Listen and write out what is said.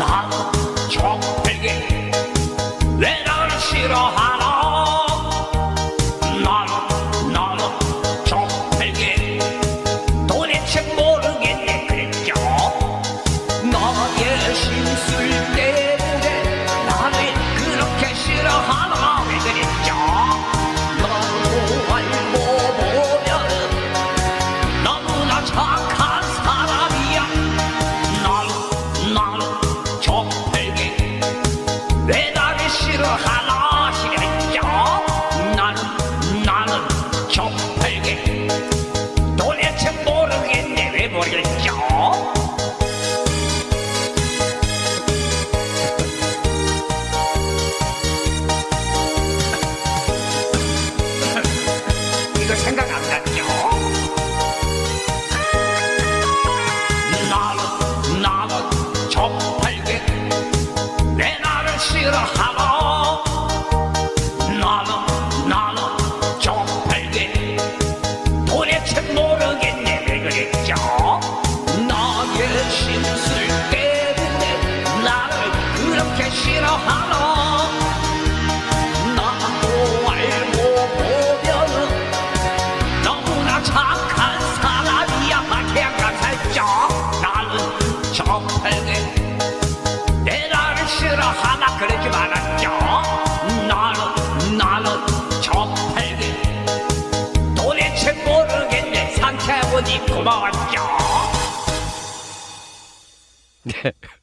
난 정태기 왜 날 싫어하나? 나는 나는 정태기 도대체 모르겠네 그랬죠? 너의 심술 때 생각 안 났죠? 나는 나는 저팔게 내 나를 싫어하고 나는 나는 저팔게 도대체 모르겠네 왜 그랬죠? に困るよ